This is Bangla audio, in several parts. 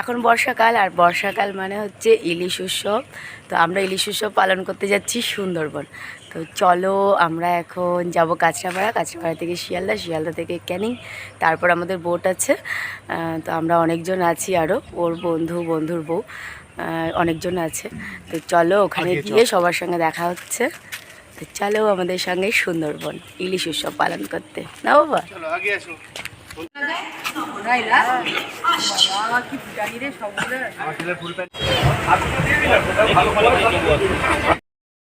এখন বর্ষাকাল আর বর্ষাকাল মানে হচ্ছে ইলিশ উৎসব। তো আমরা ইলিশ উৎসব পালন করতে যাচ্ছি সুন্দরবন। তো চলো আমরা এখন যাব কাঁচরাপাড়া। কাঁচরাপাড়া থেকে শিয়ালদা শিয়ালদা থেকে ক্যানিং। তারপর আমাদের বোট আছে। তো আমরা অনেকজন আছি আরও ওর বন্ধু বন্ধুর বউ অনেকজন আছে। তো চলো ওখানে গিয়ে সবার সঙ্গে দেখা হচ্ছে। তো চলো আমাদের সঙ্গে সুন্দরবন ইলিশ উৎসব পালন করতে। না বাবা?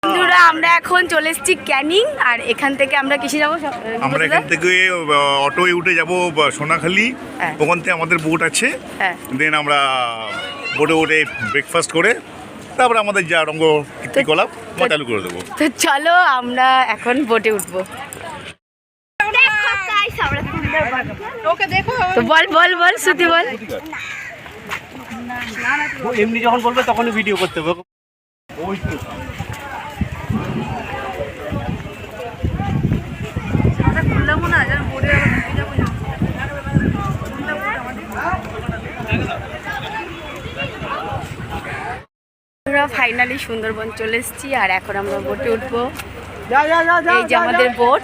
বন্ধুরা আমরা এখন চলে এসেছি ক্যানিং আর এখান থেকে আমরা কিসে যাব? আমরা এখান থেকে অটোয় উঠে যাব সোনাখালি। হ্যাঁ। ওখান থেকে আমাদের বোট আছে। হ্যাঁ। দেন আমরা বোটে উঠে ব্রেকফাস্ট করে তারপরে আমাদের যা রঙ্গ আমরা চালু করে দেবো। তো চলো আমরা এখন বোটে উঠবো। তো বল বল বল শ্রুতি বল। এমনি যখন বলবে তখনই ভিডিও করতে হবে। আমরা ফাইনালি সুন্দরবন চলে এসেছি আর এখন আমরা বোটে উঠবো। এই যে আমাদের বোট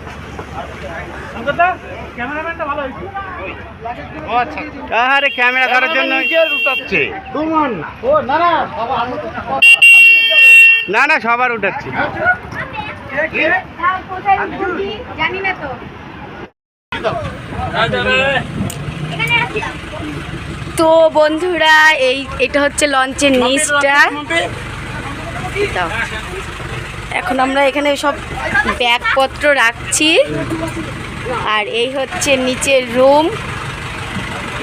আরে ক্যামেরা ধরার জন্য না না সবার উঠাচ্ছি জানি না তো তো বন্ধুরা এই এটা হচ্ছে লঞ্চের নিচটা। এখন আমরা এখানে সব ব্যাগপত্র রাখছি। আর এই হচ্ছে নিচের রুম।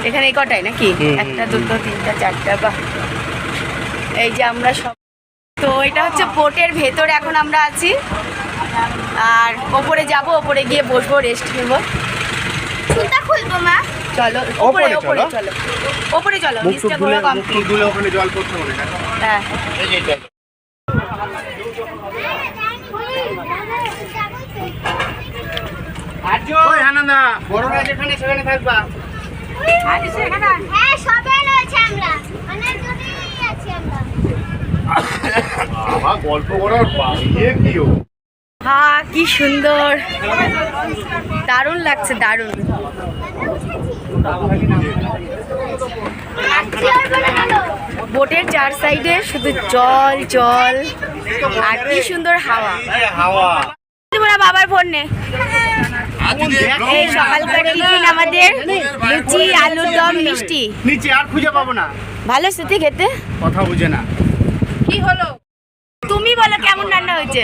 এখানে এই কটাই নাকি? একটা দুটো তিনটা চারটা বা এই যে আমরা সব তো এটা হচ্ছে বোটের ভেতর এখন আমরা আছি। আর ওপরে যাব ওপরে গিয়ে বসবো রেস্ট নেব। খুলবো মা? চলো ওপরে ওপরে চলো। ওপরে চলো। নিচটা পুরো কমপ্লিট ওখানে জল হবে হ্যাঁ। ওই হানাদা বড়রা যেখানে সেখানে থাকবা। হ্যাঁ সবাই রয়েছে আমরা। অনেক দূরেই আছি আমরা। গল্প করার ইয়ে কি ও হ্যাঁ কি সুন্দর। দারুণ লাগছে দারুণ। বোটের চার সাইডে শুধু জল জল আর কি সুন্দর হাওয়া। হাওয়া। বাবার ফোন নে। এই সকালকার টিফিন আমাদের লুচি আলুর দম মিষ্টি। নিচে আর খুঁজে পাবো না। ভালো স্মৃতি খেতে? কথা বুঝে না। কি হলো? তুমি বলো কেমন রান্না হয়েছে?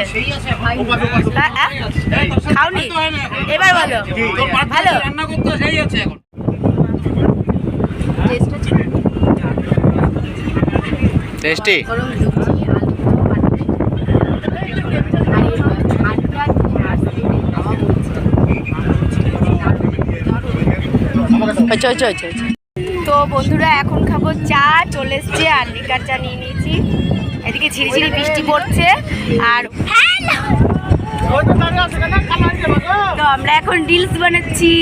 হ্যাঁ, হ্যাঁ? খাওনি? এবার বলো। ভালো? টেস্টি আর মিষ্টি। আর এই ঠান্ডা হাওয়া বইছে। আচ্ছা আচ্ছা আচ্ছা আচ্ছা। তো বন্ধুরা এখন খাব চা চলে এসছে আর লিকার চা নিয়ে নিয়েছি। এদিকে ঝিরিঝিরি বৃষ্টি পড়ছে আর তো আমরা এখন রিলস বানাচ্ছি।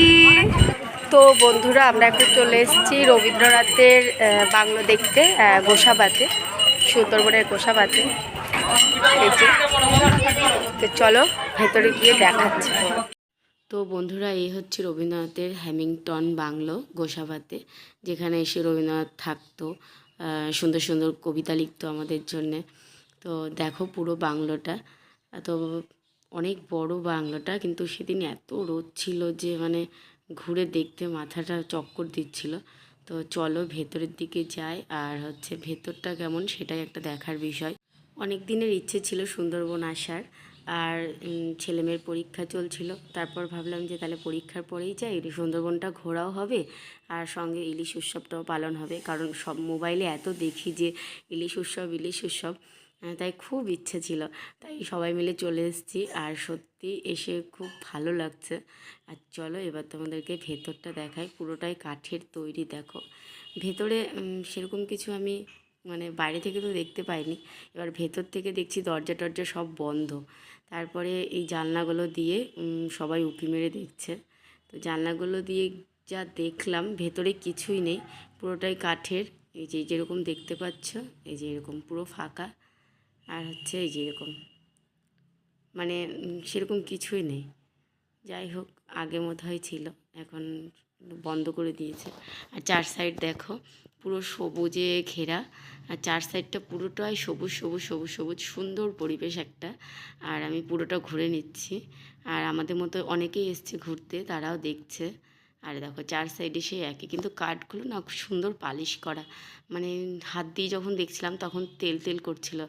তো বন্ধুরা আমরা এখন চলে এসেছি রবীন্দ্রনাথের বাংলো দেখতে গোসাবাতে সুন্দরবনের গোসাবাতে। তো চলো ভেতরে গিয়ে দেখাচ্ছি। তো বন্ধুরা, এই হচ্ছে রবীন্দ্রনাথের হ্যামিংটন বাংলো গোসাবাতে, যেখানে এসে রবীন্দ্রনাথ থাকতো সুন্দর সুন্দর কবিতা লিখতো আমাদের জন্যে। তো দেখো পুরো বাংলোটা। তো অনেক বড় বাংলোটা, কিন্তু সেদিন এত রোদ ছিল যে মানে ঘুরে দেখতে মাথাটা চক্কর দিচ্ছিল। তো চলো ভেতরের দিকে যাই, আর হচ্ছে ভেতরটা কেমন সেটাই একটা দেখার বিষয়। অনেক দিনের ইচ্ছে ছিল সুন্দরবন আসার আর ছেলেমেয়ের পরীক্ষা চলছিল। তারপর ভাবলাম যে তাহলে পরীক্ষার পরেই যাই সুন্দরবনটা ঘোরাও হবে আর সঙ্গে ইলিশ উৎসবটাও পালন হবে। কারণ সব মোবাইলে এত দেখি যে ইলিশ উৎসব ইলিশ উৎসব তাই খুব ইচ্ছে ছিল। তাই সবাই মিলে চলে এসেছি আর সত্যি এসে খুব ভালো লাগছে। আর চলো এবার তোমাদেরকে ভেতরটা দেখাই, পুরোটাই কাঠের তৈরি, দেখো। ভেতরে সেরকম কিছু আমি মানে বাইরে থেকে তো দেখতে পাইনি। এবার ভেতর থেকে দেখছি দরজা টরজা সব বন্ধ। তারপরে এই জানলাগুলো দিয়ে সবাই উঁকি মেরে দেখছে। তো জানলাগুলো দিয়ে যা দেখলাম, ভেতরে কিছুই নেই, পুরোটাই কাঠের। এই যে যেরকম দেখতে পাচ্ছ, এই যে এরকম পুরো ফাঁকা। আর হচ্ছে এই যে এরকম মানে সেরকম কিছুই নেই। যাই হোক, আগে মতো হয় ছিল, এখন বন্ধ করে দিয়েছে। আর চার সাইড দেখো, পুরো সবুজে ঘেরা। আর চার সাইডটা পুরোটাই সবুজ সবুজ সবুজ সবুজ, সুন্দর পরিবেশ একটা। আর আমি পুরোটা ঘুরে নিচ্ছি। আর আমাদের মতো অনেকেই এসছে ঘুরতে, তারাও দেখছে। আর দেখো, চার সাইডে সেই একই। কিন্তু কাঠগুলো না সুন্দর পালিশ করা। মানে হাত দিয়ে যখন দেখছিলাম, তখন তেল তেল করছিল।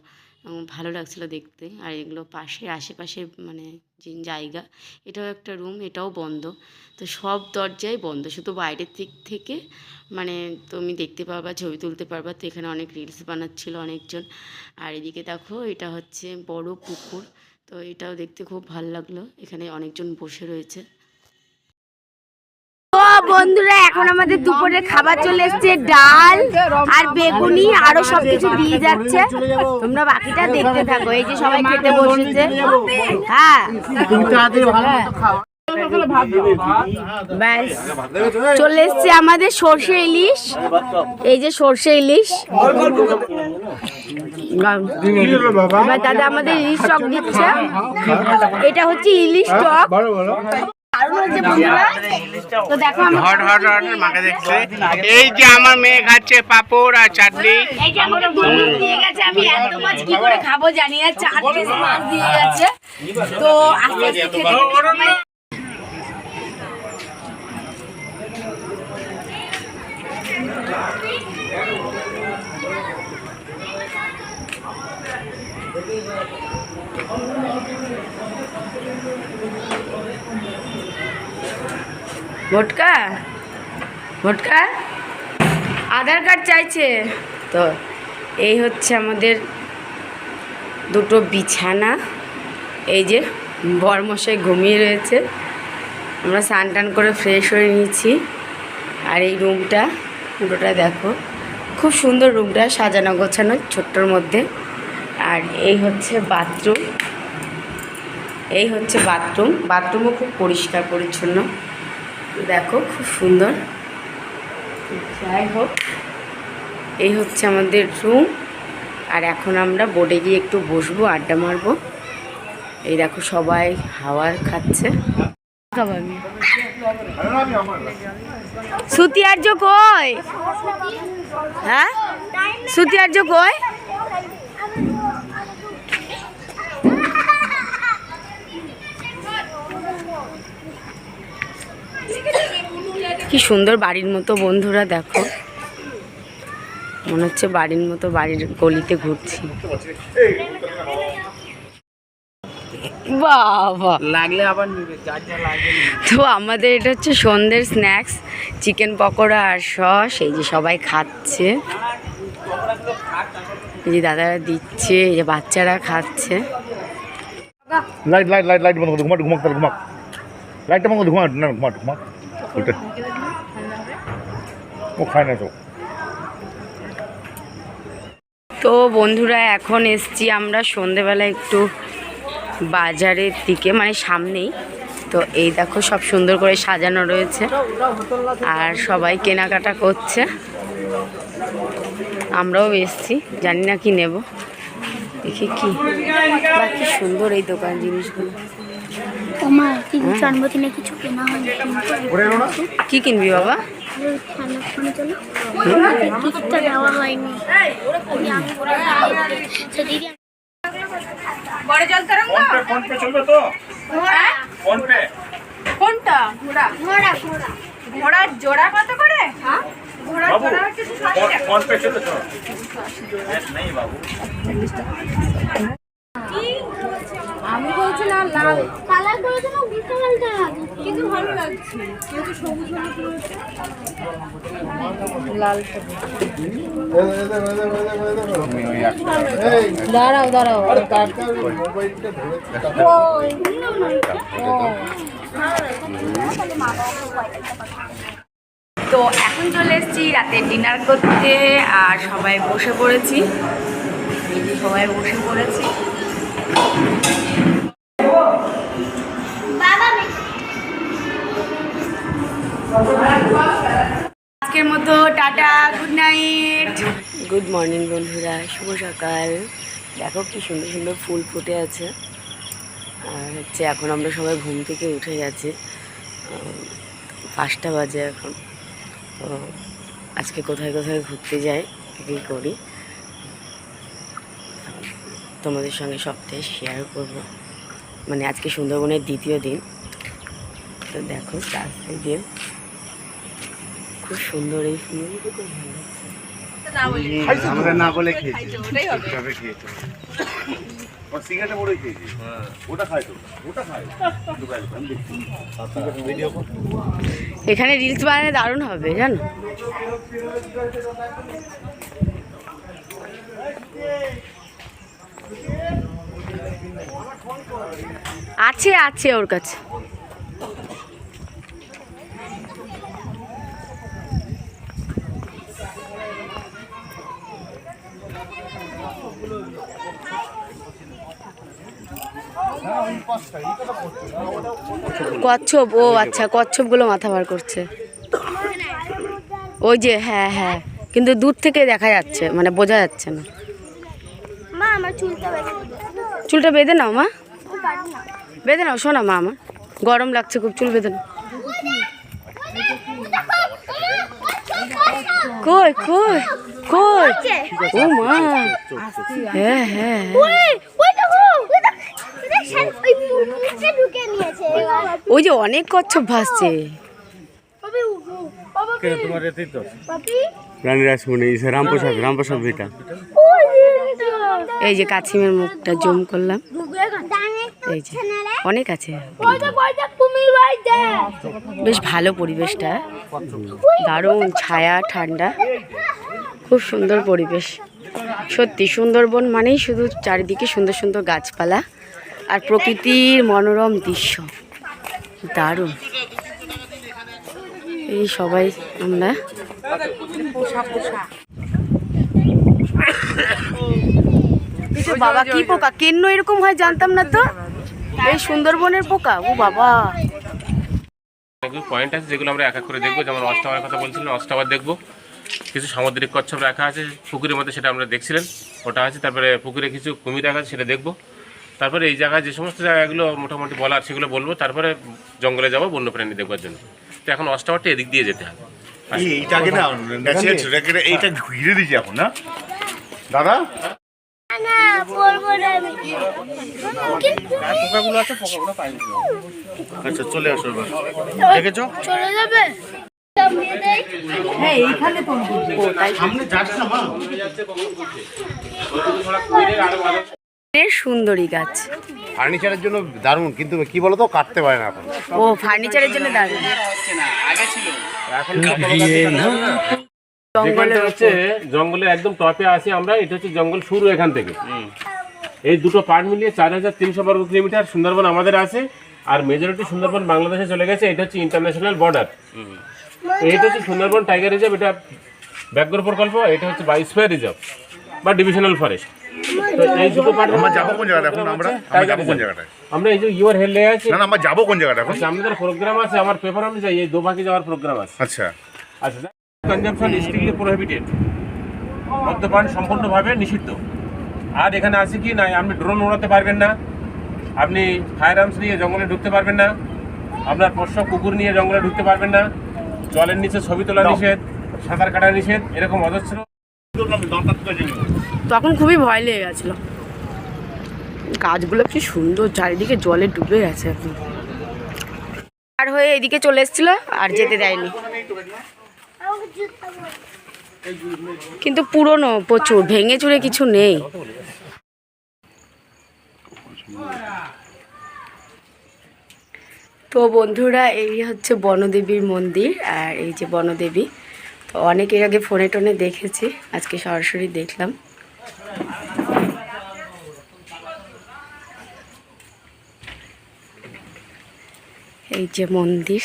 ভালো লাগছিল দেখতে। আর এগুলো পাশে আশেপাশে মানে যে জায়গা, এটাও একটা রুম এটাও বন্ধ। তো সব দরজাই বন্ধ। শুধু বাইরের দিক থেকে মানে তুমি দেখতে পারবা, ছবি তুলতে পারবা। তো এখানে অনেক রিলস বানাচ্ছিল অনেকজন। আর এদিকে দেখো, এটা হচ্ছে বড় পুকুর। তো এটাও দেখতে খুব ভালো লাগল। এখানে অনেকজন বসে রয়েছে। বন্ধুরা, এখন আমাদের দুপুরে খাবার চলে এসছে, ডাল আর বেগুনি, আরও সবকিছু দিয়ে যাচ্ছে। তোমরা বাকিটা দেখতে থাকো, এই যে সবাই খেতে বসেছে। হ্যাঁ। চলে এসছে আমাদের সর্ষে ইলিশ। এই যে সর্ষে ইলিশ। দাদা আমাদের ইলিশ টক দিচ্ছে। এটা হচ্ছে ইলিশ টক দারুণ হয়েছে বন্ধুরা তো দেখো আমরা হট হট হট মাকে দেখছে। এই যে আমার মেয়ে খাচ্ছে পাপড় আর চাটনি। আমি এত মাছ কি করে খাব জানি না চার পিস মাছ দিয়ে গেছে তো আস্তে আস্তে খেতে খেতে সবাই- ভোটকা? ভোটকা? আধার কার্ড চাইছে। তো এই হচ্ছে আমাদের দুটো বিছানা। এই যে বরমশাই ঘুমিয়ে রয়েছে। আমরা স্নান টান করে ফ্রেশ হয়ে নিয়েছি। আর এই রুমটা পুরোটা দেখো। খুব সুন্দর রুমটা, সাজানো গোছানো ছোট্টর মধ্যে। আর এই হচ্ছে বাথরুম। এই হচ্ছে বাথরুম। বাথরুমও খুব পরিষ্কার পরিচ্ছন্ন। দেখো, খুব সুন্দর। যাই হোক, এই হচ্ছে আমাদের রুম আর এখন আমরা বোর্ডে গিয়ে একটু বসবো, আড্ডা মারবো। এই দেখো, সবাই হাওয়ার খাচ্ছে। সুতি আর্য কই? হ্যাঁ? সুতি আর্য কই? কি সুন্দর বাড়ির মতো বন্ধুরা দেখো। মনে হচ্ছে বাড়ির মতো বাড়ির গলিতে ঘুরছি। বাবা। লাগলে আবার তো আমাদের এটা হচ্ছে সন্ধ্যের স্ন্যাক্স চিকেন পকোড়া আর সস এই যে সবাই খাচ্ছে। এই যে দাদারা দিচ্ছে এই যে বাচ্চারা খাচ্ছে। লাইট লাইট লাইট লাইট বন্ধ করে ঘুমাক ঘুমাক লাইটটা বন্ধ করে ঘুমা না ঘুমা ঘুমা ওইটা ও খায় না তো। তো বন্ধুরা এখন এসছি আমরা সন্ধেবেলা একটু বাজারের দিকে মানে সামনেই। তো এই দেখো সব সুন্দর করে সাজানো রয়েছে। আর সবাই কেনাকাটা করছে। আমরাও এসছি জানি না কি নেব। দেখি কি বাকি সুন্দর এই দোকান জিনিসগুলো। ওমা কিন্তু জন্মদিনে কিছু কেনা হয়নি? কি কিনবি বাবা? ঘোড়ার জোড়া কত করে ঘোড়ার জোড়া বাবু আমি বলছিলাম লাল। কালার কিন্তু ভালো লাগছে। যেহেতু সবুজ হলুদ লাল দাঁড়াও দাঁড়াও। তো এখন চলে এসেছি রাতে ডিনার করতে আর সবাই বসে পড়েছি। সবাই বসে পড়েছি। আজকের মতো tata good night good morning বন্ধুরা। শুভ সকাল। দেখো কি সুন্দর সুন্দর ফুল ফুটে আছে। আর হচ্ছে এখন আমরা সবাই ঘুম থেকে উঠে গেছি। পাঁচটা বাজে এখন। তো আজকে কোথায় কোথায় ঘুরতে যাই, কী করি, তোমাদের সঙ্গে সবটাই শেয়ার করব। মানে আজকে সুন্দরবনের দ্বিতীয় দিন। তো দেখো রাস্তায় দিয়ে খুব সুন্দর এই আমরা না বলে খেয়েছি। খাই এখানে রিলস বানালে দারুণ হবে জানো? আছে আছে ওর কাছে। কচ্ছপ ও আচ্ছা কচ্ছপগুলো মাথা বার করছে ওই যে হ্যাঁ হ্যাঁ কিন্তু দূর থেকে দেখা যাচ্ছে মানে বোঝা যাচ্ছে না চুলটা বেঁধে দিবে চুলটা বেঁধে নাও মা বেঁধে নাও শোনা মা আমার গরম লাগছে খুব চুল বেঁধে নাও কই কই কই? ও মা। হ্যাঁ হ্যাঁ হ্যাঁ। ওই যে অনেক কচ্ছপ ভাসছে। রানী রাসমণি রামপ্রসাদ রামপ্রসাদ এই যে কাছিমের মুখটা জুম করলাম। এই যে। অনেক আছে। বেশ ভালো পরিবেশটা। দারুণ ছায়া ঠান্ডা। খুব সুন্দর পরিবেশ। সত্যি সুন্দরবন মানেই শুধু চারিদিকে সুন্দর সুন্দর গাছপালা আর প্রকৃতির মনোরম দৃশ্য। দারুণ। এই সবাই আমরা বাবা কি পোকা? কেন এরকম হয় জানতাম না তো। এই সুন্দরবনের পোকা? ও বাবা। পয়েন্ট আছে যেগুলো আমরা এক এক করে দেখব। যেমন অষ্টাবার কথা বলছিলাম অষ্টাবার দেখব। কিছু সামুদ্রিক কচ্ছপ রাখা আছে পুকুরের মধ্যে সেটা আমরা দেখছিলেন। ওটা আছে তারপরে পুকুরে কিছু কুমির রাখা আছে সেটা দেখব। তারপরে এই জায়গায় যে সমস্ত জায়গাগুলো মোটামুটি বলার সেগুলো বলব। তারপরে জঙ্গলে যাব বন্যপ্রাণী দেখবার জন্য। তো এখন অষ্টাবারটা এদিক দিয়ে যেতে হবে। এই এইটাকে না এইটা ঘিরে দিয়েছি এখন না? দাদা? আচ্ছা চলে আসো এবার। দেখেছ? চলে যাবে? চাপিয়ে দেই সামনে যাস না মা। সুন্দরী গাছ। ফার্নিচারের জন্য দারুণ কিন্তু কি বলতো কাটতে পারে না এখন। ও ফার্নিচারের জন্য দারুণ। এখন যেখানটা হচ্ছে জঙ্গলের একদম টপে আছি আমরা এটা হচ্ছে জঙ্গল শুরু এখান থেকে। এই দুটো পার্ট মিলিয়ে চার হাজার তিনশো বর্গ কিলোমিটার সুন্দরবন আমাদের আছে আর মেজরিটি সুন্দরবন বাংলাদেশে চলে গেছে এটা হচ্ছে ইন্টারন্যাশনাল বর্ডার এইটা হচ্ছে সুন্দরবন টাইগার রিজার্ভ এটা ব্যাঘ্র প্রকল্প এটা হচ্ছে বায়োস্ফিয়ার রিজার্ভ বা ডিভিশনাল ফরেস্ট। তো এই দুটো পার্ট আমরা যাব কোন জায়গাটা এখন? আমরা আমরা যাব কোন জায়গাটায়? আমরা এই যে ইউর হেললে আছে। না না আমরা যাব কোন জায়গাটা এখন? আচ্ছা আমাদের প্রোগ্রাম আছে আমার পেপার অনুযায়ী এই যাওয়ার প্রোগ্রাম আছে। আচ্ছা। আচ্ছা কনজাম্পশন স্ট্রিক্টলি প্রোহিবিটেড মদ্যপান সম্পূর্ণভাবে নিষিদ্ধ। আর এখানে আছে কি না আপনি ড্রোন উড়াতে পারবেন না। আপনি ফায়ার আর্মস নিয়ে জঙ্গলে ঢুকতে পারবেন না। আপনার পোষ্য কুকুর নিয়ে জঙ্গলে ঢুকতে পারবেন না। জলের নিচে ছবি তোলা নিষেধ সাঁতার কাটা নিষেধ এরকম অজস্র তখন খুবই ভয় লেগে গেছিল। গাছগুলো কি সুন্দর চারিদিকে জলে ডুবে গেছে এখন। আর হয়ে এদিকে চলে এসেছিল আর যেতে দেয়নি। কিন্তু পুরনো প্রচুর ভেঙে চুরে কিছু নেই। তো বন্ধুরা এই হচ্ছে বনদেবীর মন্দির আর এই যে বনদেবী তো অনেকের আগে ফোনে টোনে দেখেছি আজকে সরাসরি দেখলাম। এই যে মন্দির।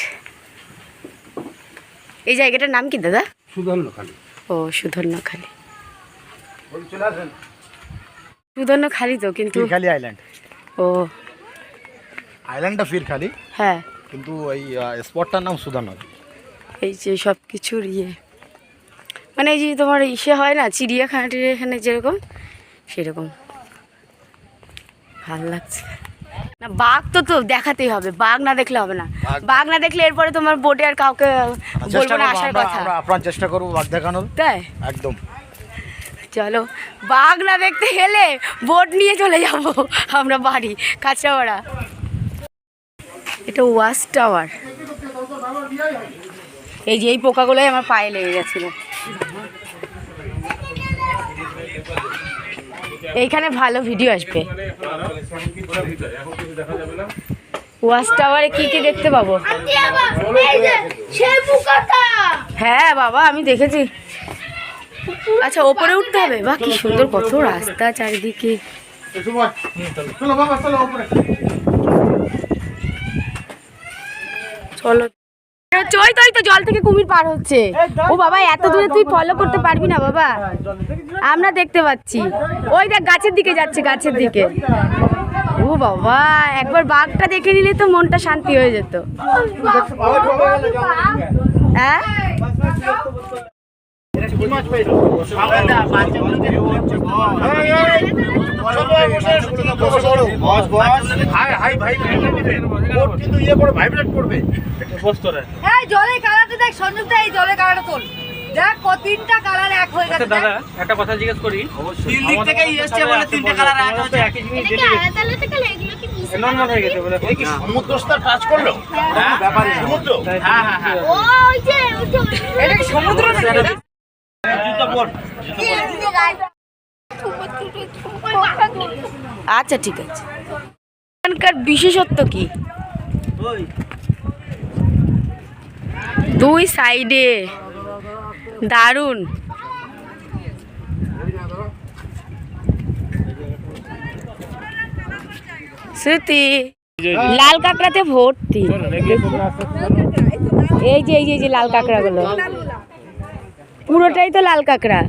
এই জায়গাটার নাম কি দাদা? সুধন্যখালী। ও সুধন্যখালী। সুধন্যখালী তো কিন্তু খালি আইল্যান্ড ও আইল্যান্ডটা ফির খালি। হ্যাঁ। কিন্তু ওই স্পটটার নাম সুধানগর এই যে সব কিছুর ইয়ে। মানে এই যে তোমার ইসে হয় না চিড়িয়াখানা টিড়িয়াখানা যেরকম সেরকম। ভালো লাগছে। না বাঘ তো তো দেখাতেই হবে বাঘ না দেখলে হবে না। বাঘ না দেখলে এরপরে তোমার বোটে আর কাউকে বলব না আসার কথা। আমরা আপ্রাণ চেষ্টা করব বাঘ দেখানোর। তাই? একদম। চলো বাঘ না দেখতে গেলে বোট নিয়ে চলে যাব। আমরা বাড়ি কাঁচরাপাড়া। এটা ওয়াশ টাওয়ার। এই যে এই পোকাগুলোই আমার পায়ে লেগে গেছিল। এইখানে ভালো ভিডিও আসবে। ওয়াচ টাওয়ারে কি কি দেখতে পাবো? হ্যাঁ বাবা আমি দেখেছি। আচ্ছা ওপরে উঠতে হবে? বা কি সুন্দর কত রাস্তা চারিদিকে। ওই তো জল থেকে কুমির পার হচ্ছে বাবা এত দূরে তুই ফলো করতে পারবি না বাবা আমরা দেখতে পাচ্ছি ওই দেখ গাছের দিকে যাচ্ছে গাছের দিকে ও বাবা একবার বাঘটা দেখে নিলে তো মনটা শান্তি হয়ে যেত হ্যাঁ কিন্তু ইয়ে করে ভাইব্রেট করবে এই জলের কালারটা দেখ সঞ্জুকটা এই জলের কালারটা তোল। দেখ তিনটা কালার এক হয়ে গেছে দাদা একটা কথা জিজ্ঞেস করি। তিন দিক থেকে এসছে বলে তিনটে কালার এক হচ্ছে একই জিনিস এটা আলাদা আলাদা এগুলো কি মিশে হয়ে গেছে বলে। সমুদ্রস্থ টাচ করল? ব্যাপারে সমুদ্র। হ্যাঁ হ্যাঁ হ্যাঁ। ওই যে এটা সমুদ্র নাকি? আচ্ছা ঠিক আছে। এখানকার বিশেষত্ব কি? দুই সাইডে। দারুণ। স্মৃতি লাল কাঁকড়াতে ভর্তি। এই যে এই যে এই যে লাল কাঁকড়াগুলো। পুরোটাই তো লাল কাঁকড়া।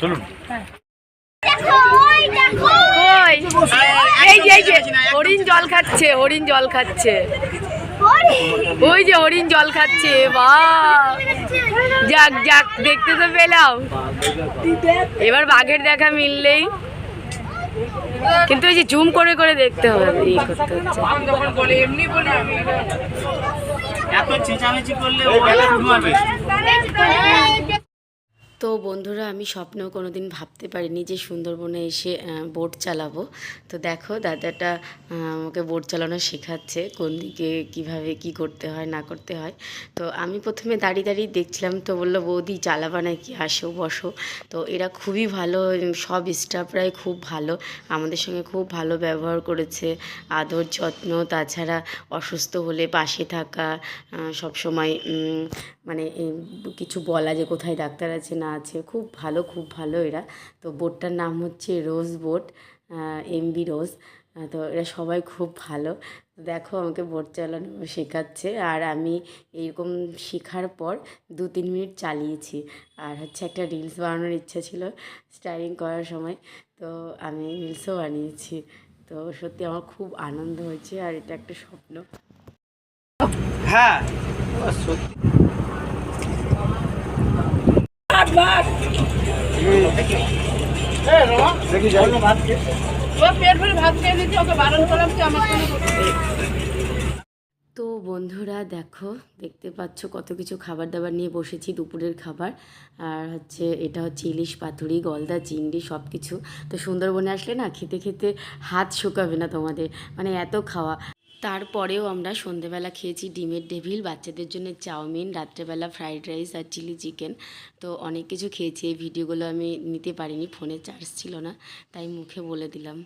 চলুন। ওই দেখো কই এই যে এই যে হরিণ জল খাচ্ছে হরিণ জল খাচ্ছে। ওই যে হরিণ জল খাচ্ছে বা যাক যাক দেখতে তো পেলাম। এবার বাঘের দেখা মিললেই। কিন্তু এই যে জুম করে করে দেখতে হবে এই করতে হচ্ছে। যখন বলে এমনি বলে আমি এত চেঁচামেচি করলে তো বন্ধুরা, আমি স্বপ্নেও কোনো দিন ভাবতে পারিনি যে সুন্দরবনে এসে বোট চালাবো। তো দেখো, দাদাটা আমাকে বোট চালানো শেখাচ্ছে, কোন দিকে কীভাবে কি করতে হয়, না করতে হয়। তো আমি প্রথমে দাঁড়িয়ে দাঁড়িয়ে দেখছিলাম, তো বলল, বৌদি, চালাবা নাকি? আসো, বসো। তো এরা খুবই ভালো, সব স্টাফরাই খুব ভালো, আমাদের সঙ্গে খুব ভালো ব্যবহার করেছে, আদর যত্ন, তাছাড়া অসুস্থ হলে পাশে থাকা সব সময় মানে কিছু বলা যে কোথায় ডাক্তার আছে, না আছে, খুব ভালো খুব ভালো এরা। তো বোটটার নাম হচ্ছে রোজ বোট এমবি রোজ। তো এরা সবাই খুব ভালো। দেখো আমাকে বোট চালানো শেখাচ্ছে। আর আমি এইরকম শেখার পর দু তিন মিনিট চালিয়েছি। আর হচ্ছে একটা রিলস বানানোর ইচ্ছা ছিল স্টাইলিং করার সময়। তো আমি রিলসও বানিয়েছি। তো সত্যি আমার খুব আনন্দ হয়েছে আর এটা একটা স্বপ্ন। হ্যাঁ পেট ভরে ভাত খেয়ে নিচ্ছি ওকে বারণ করলাম যে আমার তো বন্ধুরা দেখো দেখতে পাচ্ছ কত কিছু খাবার দাবার নিয়ে বসেছি দুপুরের খাবার। আর হচ্ছে এটা হচ্ছে ইলিশ পাতুরি গলদা চিংড়ি সব কিছু তো সুন্দরবনে আসলে না খেতে খেতে হাত শুকাবে না তোমাদের। মানে এত খাওয়া। তারপরেও আমরা সন্ধেবেলা খেয়েছি ডিমের ডেভিল, বাচ্চাদের জন্য চাউমিন, রাত্রেবেলা ফ্রাইড রাইস আর চিলি চিকেন। তো অনেক কিছু খেয়েছি, এই ভিডিওগুলো আমি নিতে পারিনি, ফোনে চার্জ ছিল না, তাই মুখে বলে দিলাম।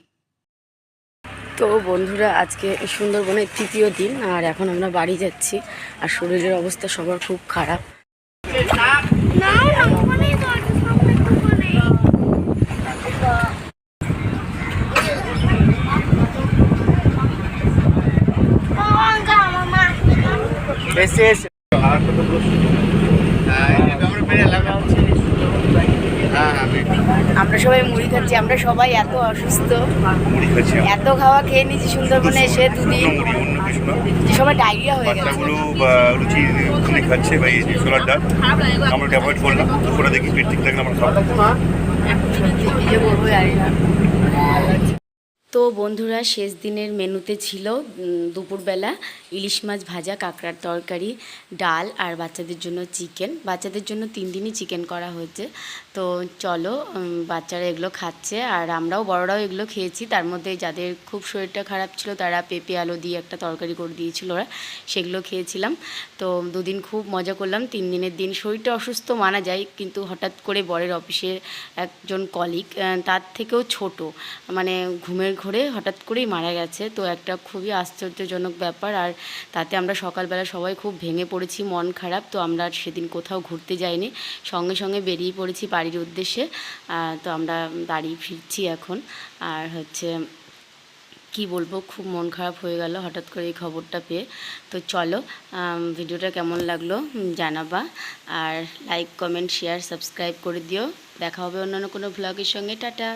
তো বন্ধুরা, আজকে সুন্দরবনের তৃতীয় দিন, আর এখন আমরা বাড়ি যাচ্ছি, আর শরীরের অবস্থা সবার খুব খারাপ না ওখানেই তো আছে সামনে তো ওখানেই ও যা মামা এসে এসে আমরা সবাই মুড়ি খাচ্ছি আমরা সবাই এত অসুস্থ। এত খাওয়া খেয়ে নিয়েছি সুন্দরবনে এসে দুদিন। সবাই ডায়রিয়া হয়ে গেছে। লুচি খাচ্ছে বা এই যে ছোলার ডাল। আমরা অ্যাভয়েড করলাম। ওরা দেখি পেট ঠিক থাকলে আমরা খাব। কি যে জানি না। তো বন্ধুরা, শেষ দিনের মেনুতে ছিল দুপুরবেলা ইলিশ মাছ ভাজা, কাঁকড়ার তরকারি, ডাল আর বাচ্চাদের জন্য চিকেন। বাচ্চাদের জন্য তিন দিনই চিকেন করা হয়েছে। তো চলো বাচ্চারা এগুলো খাচ্ছে আর আমরাও, বড়রাও এগুলো খেয়েছি। তার মধ্যে যাদের খুব শরীরটা খারাপ ছিল, তারা পেঁপে, আলু দিয়ে একটা তরকারি করে দিয়েছিল ওরা, সেগুলো খেয়েছিলাম। তো দুদিন খুব মজা করলাম। তিন দিনের দিন শরীরটা অসুস্থ মানা যায়, কিন্তু হঠাৎ করে বরের অফিসের একজন কলিগ তার থেকেও ছোট মানে ঘুমের ঘোরে হঠাৎ করেই মারা গেছে। তো একটা খুবই আশ্চর্যজনক ব্যাপার আর তাতে আমরা সকালবেলা সবাই খুব ভেঙে পড়েছি, মন খারাপ। তো আমরা সেদিন কোথাও ঘুরতে যাইনি, সঙ্গে সঙ্গে বেরিয়ে পড়েছি বাড়ির উদ্দেশ্যে তো আমরা বাড়ি ফিরছি এখন। আর হচ্ছে, কি বলব, খুব মন খারাপ হয়ে গেল হঠাৎ করে এই খবরটা পেয়ে। তো চলো ভিডিওটা কেমন লাগল জানাবা। আর লাইক কমেন্ট শেয়ার সাবস্ক্রাইব করে দিও। দেখা হবে অন্যান্য কোনো ভ্লগের সঙ্গে। টাটা!